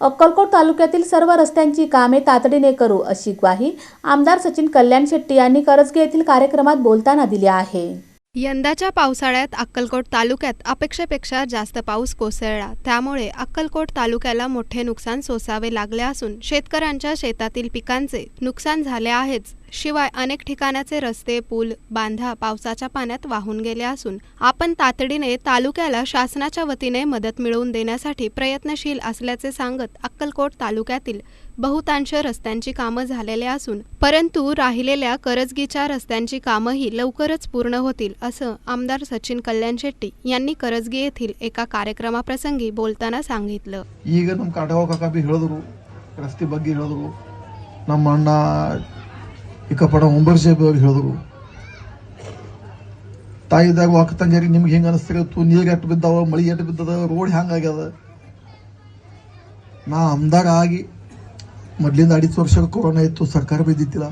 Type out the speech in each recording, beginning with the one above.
अक्कलकोट तालुक्यातील सर्व रस्त्यांची कामे तातडीने करू अशी ग्वाही आमदार सचिन कल्याण शेट्टी यांनी करजगे येथील कार्यक्रमात बोलताना दिली आहे. यंदाच्या पावसाळ्यात अक्कलकोट तालुक्यात अपेक्षेपेक्षा जास्त पाऊस कोसळला. त्यामुळे अक्कलकोट तालुक्याला मोठे नुकसान सोसावे लागले असून शेतकऱ्यांच्या शेतातील पिकांचे नुकसान झाले आहेच. शिवाय अनेक ठिकाणाचे रस्ते पूल बांधा पावसाच्या पाण्यात वाहून गेले असून आपण तातडीने तालुक्याला शासनाच्या वतीने मदत मिळवून देण्यासाठी प्रयत्नशील असल्याचे सांगत अक्कलकोट तालुक्यातील बहुतांश रस्त्यांची कामं झालेले असून परंतु राहिलेल्या करजगीच्या रस्त्यांची कामंही लवकरच पूर्ण होतील असं आमदार सचिन कल्याण शेट्टी यांनी करजगी येथील एका कार्यक्रमाप्रसंगी बोलताना सांगितलं ಈಗ ನಮ್ಮ ಕಾಟಗಾವ್ ಕಾಕ ಬಿ ಹೇಳಿದ್ರು ರಸ್ತೆ ಬಗ್ಗೆ ಹೇಳಿದ್ರು ನಮ್ಮ ಅಣ್ಣ ಇಕ್ಕಪಡ ಒಂಬರ್ ಸಾಹೇಬ್ ಅವ್ರು ಹೇಳಿದ್ರು. ತಾಯಿದಾಗ ವಾಕ್ ತಂಜಾರಿ ನಿಮ್ಗೆ ಹೆಂಗೆ ಅನಿಸ್ತಿರತ್ತು ನೀರು ಎಟ್ಟು ಬಿದ್ದಾವ? ಮಳಿ ಎಟ್ಟು ಬಿದ್ದದ? ರೋಡ್ ಹ್ಯಾಂಗಾಗ್ಯದ ನಾ ಅಮ್ದಾಗ ಆಗಿ ಮೊದಲಿಂದ ಅಡಿತು ವರ್ಷ ಕೊರೋನಾ ಇತ್ತು, ಸರ್ಕಾರ ಬಿದ್ದಿತ್ತಿಲ್ಲ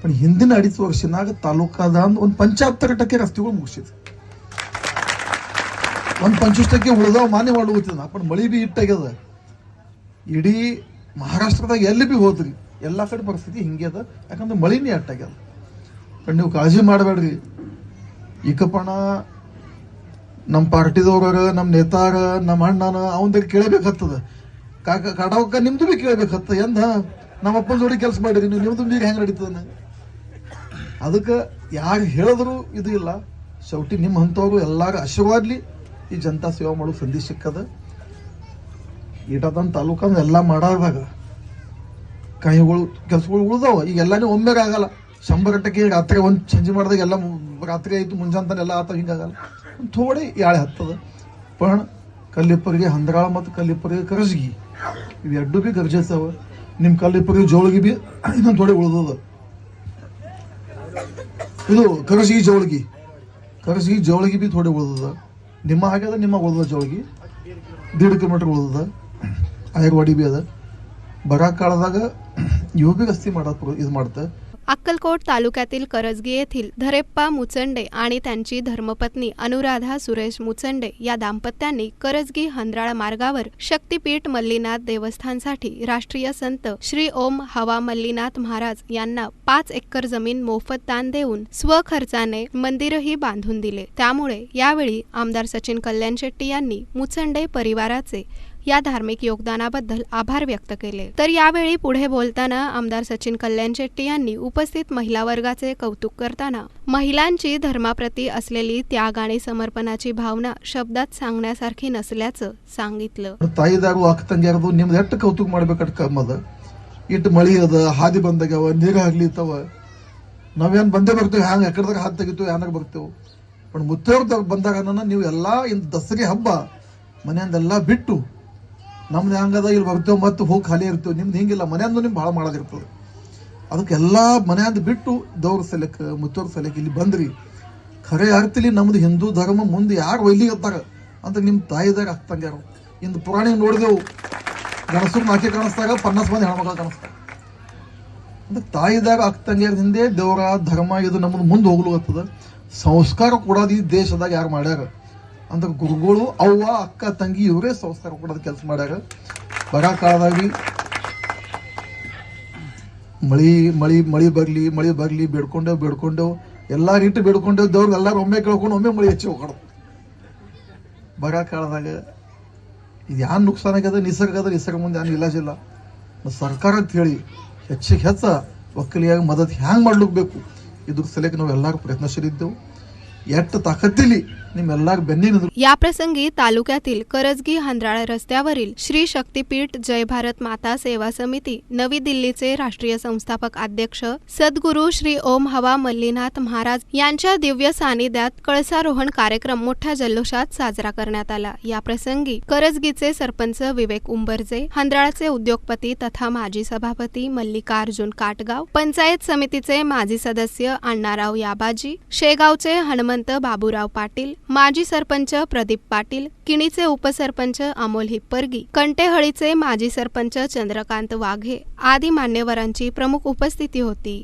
ಪಣ ಹಿಂದಿನ ಅಡಿತು ವರ್ಷನಾಗ ತಾಲೂಕಾದ ಒಂದು ಪಂಚಾಹತ್ತರ ಟಕ್ಕೆ ರಸ್ತೆಗಳು ಮುಗಿಸಿದೆ ಒಂದು ಪಂಚಷ್ಟಕ್ಕೆ ಉಳಿದಾವ ಮಾನ್ಯ ಮಾಡುತ್ತಿದ್ದ ಬಟ್ ಮಳಿ ಬಿ ಇಟ್ಟಾಗ್ಯದ ಇಡೀ ಮಹಾರಾಷ್ಟ್ರದಾಗ ಎಲ್ಲಿ ಬಿ ಹೋದ್ರಿ ಎಲ್ಲ ಕಡೆ ಪರಿಸ್ಥಿತಿ ಹಿಂಗೆ ಅದ. ಯಾಕಂದ್ರೆ ಮಳಿನೇ ಅಟ್ಟಾಗ್ಯದ ಬಟ್ ನೀವು ಕಾಳಜಿ ಮಾಡಬೇಡ್ರಿ. ಈಕಪ್ಪಣ ನಮ್ಮ ಪಾರ್ಟಿದವ್ರ ನಮ್ಮ ನೇತಾರ ನಮ್ಮ ಅಣ್ಣನ ಅವನ ಕೇಳಬೇಕಾಗ್ತದ. ಕಾಕ ಕಾಡವಕ್ಕ ನಿಮ್ದು ಬಿ ಕೇಳಬೇಕಾಗ್ತದ. ಎಂದ? ನಮ್ಮ ಅಪ್ಪನ ಜೋಡಿ ಕೆಲಸ ಮಾಡಿರಿ ನೀವು. ನಿಮ್ದು ಬೀಗ ಹೆಂಗೆ ನಡೀತದ ಅದಕ್ಕೆ ಯಾರು ಹೇಳಿದ್ರು ಇದು ಇಲ್ಲ. ಶೌಟಿ ನಿಮ್ಮ ಅಂಥವ್ರು ಎಲ್ಲಾರು ಆಶೀರ್ವಾದ್ಲಿ ಈ ಜನತಾ ಸೇವಾ ಮಾಡೋ ಸಂಧಿ ಸಿಕ್ಕದ. ಈಟದನ್ ತಾಲೂಕನ್ನು ಎಲ್ಲ ಮಾಡಾದಾಗ ಕೈಗಳು, ಕೆಲಸಗಳು ಉಳ್ದಾವ. ಈಗ ಎಲ್ಲಾನು ಒಮ್ಮೆಗೆ ಆಗಲ್ಲ. ಶಂಬರ್ ಗಂಟೆಗೆ ರಾತ್ರಿ ಒಂದು ಸಂಜೆ ಮಾಡಿದಾಗ ಎಲ್ಲ ರಾತ್ರಿ ಆಯ್ತು ಮುಂಜಾನೆ ಎಲ್ಲ ಆತ ಹಿಂಗಾಗಲ್ಲ ಒಂದು ಥೋಡೆ ಯಾಳೆ ಹತ್ತದ. ಪಣ, ಕಲ್ಲಿಪ್ಪರಿಗೆ ಹಂದ್ರಾಳ ಮತ್ತು ಕಲ್ಲಿಪ್ಪರಿಗೆ ಕರಜಗಿ. ಇವು ಎರಡು ಬಿ ಗರ್ಜಿಸ್ತಾವ ನಿಮ್ಮ ಕಲ್ಲಿಪ್ಪರಿಗೆ ಜೋಳಗಿ ಭೀ ಇನ್ನೊಂದು ಥೋಡೆ ಉಳ್ದದ. ಇದು ಕರಜಗಿ ಜೋಳಗಿ. ಕರಜಗಿ ಜೋಳಗಿ ಭೀ ಥೋಡೆ ಉಳ್ದದ. ನಿಮ್ಮ ಆಗ್ಯದ ನಿಮ್ಮ ಉಳ್ದದ ಜೋಳಗಿ. ದೀಡ್ ಕಿಲೋಮೀಟ್ರ್ ಉಳ್ದದ. ಆಯರ್ವಾಡಿ ಭೀ ಅದ. ಬರಾ ಕಾಲದಾಗ ಇವು ಬಿ ಗಸ್ತಿ ಮಾಡತ್ ಇದು ಮಾಡ್ತ अक्कलकोट तालुक्यातील करजगी येथील धरेप्पा मुचंडे आणि त्यांची धर्मपत्नी अनुराधा सुरेश मुचंडे या दाम्पत्यांनी करजगी हंद्राळ मार्गावर शक्तीपीठ मल्लीनाथ देवस्थानसाठी राष्ट्रीय संत श्री ओम हवा मल्लीनाथ महाराज यांना पाच एकर जमीन मोफत दान देऊन स्वखर्चाने मंदिरही बांधून दिले त्यामुळे यावेळी आमदार सचिन कल्याण शेट्टी यांनी मुचंडे परिवाराचे या धार्मिक योगदानाबद्दल आभार व्यक्त केले तर यावेळी पुढे बोलताना आमदार सचिन कल्याण शेट्टी यांनी उपस्थित महिला वर्गाचे कौतुक करताना महिलांची धर्माप्रती असलेली त्याग आणि समर्पणाची भावना शब्दात सांगण्यासारखी नसल्याचं सांगितलं ತಾಯಿದಾರು ಅಕ್ಕ ತಂಗಿಯಾರದು ನಿಮ್ದು ಎಷ್ಟು ಕೌತುಕ ಮಾಡ್ಬೇಕಟ್ ಕಮ್ಮದ ಇಟ್ಟು ಮಳಿ ಅದ ಹಾದಿ ಬಂದಾಗ್ಯಾವ ನೀರು ಹಗ್ಲಿತ್ತವ ನಾವೇನ್ ಬಂದೇ ಬರ್ತೇವೆ ಹ್ಯಾಂಗ ಎಕಡ್ದಾಗ ಹಾದಿ ತೆಗಿತೀವಿ ಹ್ಯಾಂಗ ಬರ್ತೇವೆ पण ಮುತ್ತೈವ್ರದಾಗ ಬಂದಾಗ ನೀವು ಎಲ್ಲಾ ಇಂದ ದಸರಿ ಹಬ್ಬ ಮನೆಯಿಂದೆಲ್ಲ ಬಿಟ್ಟು ನಮ್ದು ಹೆಂಗದ ಇಲ್ಲಿ ಬರ್ತೇವೆ ಮತ್ತು ಹೋಗಿ ಖಾಲಿ ಇರ್ತೇವೆ, ನಿಮ್ದು ಹಿಂಗಿಲ್ಲ ಮನೆಯಂದು ನಿಮ್ಗೆ ಭಾಳ ಮಾಡೋದಿರ್ತದೆ. ಅದಕ್ಕೆ ಎಲ್ಲ ಮನೆಯಂದು ಬಿಟ್ಟು ದೌರ್ ಸಲಕ್ಕ ಮುತ್ತೋರ್ ಸಲಕ್ಕ ಇಲ್ಲಿ ಬಂದ್ರಿ. ಖರೆ ಅರ್ಥಲಿ ನಮ್ದು ಹಿಂದೂ ಧರ್ಮ ಮುಂದೆ ಯಾರು ಒಯ್ಲಿಗತ್ತಾರ ಅಂತ ನಿಮ್ಮ ತಾಯಿದಾಗ ಆಗ್ತಂಗ್ಯಾರ ಇಂದು ಪುರಾಣ ನೋಡಿದೆವು. ಗಣಸು ನಾಕೆ ಕಾಣಿಸ್ದಾಗ ಪನ್ನಾಸ್ ಮಂದಿ ಹೆಣ್ಮಕ್ಳು ಕಾಣಿಸ್ತಾರೆ. ಅಂದ್ರೆ ತಾಯಿದಾಗ ಆಗ್ತಂಗ್ಯಾರ ಹಿಂದೆ ದೇವರ ಧರ್ಮ ಇದು ನಮ್ಮದು ಮುಂದೆ ಹೋಗ್ಲು ಸಂಸ್ಕಾರ ಕೊಡೋದು ಈ ದೇಶದಾಗ ಯಾರು ಮಾಡ್ಯಾರ? ಅಂದ್ರೆ ಗುರುಗಳು, ಅವ್ವ, ಅಕ್ಕ, ತಂಗಿ ಇವರೇ ಸಂಸ್ಕಾರ ಕೊಡೋದು ಕೆಲಸ ಮಾಡ್ಯಾರ. ಬರ ಕಾಲದಾಗಿ ಮಳಿ ಮಳಿ ಮಳಿ ಬರಲಿ ಮಳಿ ಬರಲಿ, ಬೇಡ್ಕೊಂಡೇವು ಬೇಡ್ಕೊಂಡೇವು, ಎಲ್ಲಾರು ಇಟ್ಟು ಬೇಡ್ಕೊಂಡೇವು ಎಲ್ಲಾರು ಒಮ್ಮೆ ಕೇಳ್ಕೊಂಡು ಒಮ್ಮೆ ಮಳಿ ಹೆಚ್ಚಿ ಹೋಗೋಣ ಬರ ಕಾಲದಾಗ ಇದು ಯಾನ್ ನುಕ್ಸಾನ ಆಗ್ಯದ? ನಿಸರ್ಗ ಅದ? ನಿಸರ್ಗ ಮುಂದೆ ಏನು ಇಲಾಜಿಲ್ಲ ಸರ್ಕಾರ ಅಂತ ಹೇಳಿ ಹೆಚ್ಚಿಗೆ ಹೆಚ್ಚ ಒಕ್ಕಲಿಯಾಗಿ ಮದತ್ ಹ್ಯಾಂಗ್ ಮಾಡ್ಲಿಕ್ಕೆ ಬೇಕು? ಇದ್ರ ಸಲಕ್ಕೆ ನಾವು ಎಲ್ಲಾರು ಪ್ರಯತ್ನಶೀಲಿದ್ದೆವು यात ताकद दिली. याप्रसंगी तालुक्यातील करजगी हंद्राळ रस्त्यावरील श्री शक्तीपीठ जय भारत माता सेवा समिती नवी दिल्लीचे राष्ट्रीय संस्थापक अध्यक्ष सद्गुरू श्री ओम हवा मल्लीनाथ महाराज यांच्या दिव्य सानिध्यात कळसारोहण कार्यक्रम मोठ्या जल्लोषात साजरा करण्यात आला. याप्रसंगी करजगीचे सरपंच विवेक उंबरजे हंद्राळचे उद्योगपती तथा माजी सभापती मल्लिकार्जुन काटगाव पंचायत समितीचे माजी सदस्य अण्णाराव याबाजी शेगावचे हनुमंत बाबूराव पाटील माजी सरपंच प्रदीप पाटील किणीचे उपसरपंच अमोल हिप्परगी कंटेहळीचे माजी सरपंच चंद्रकांत वाघे आदी मान्यवरांची प्रमुख उपस्थिती होती.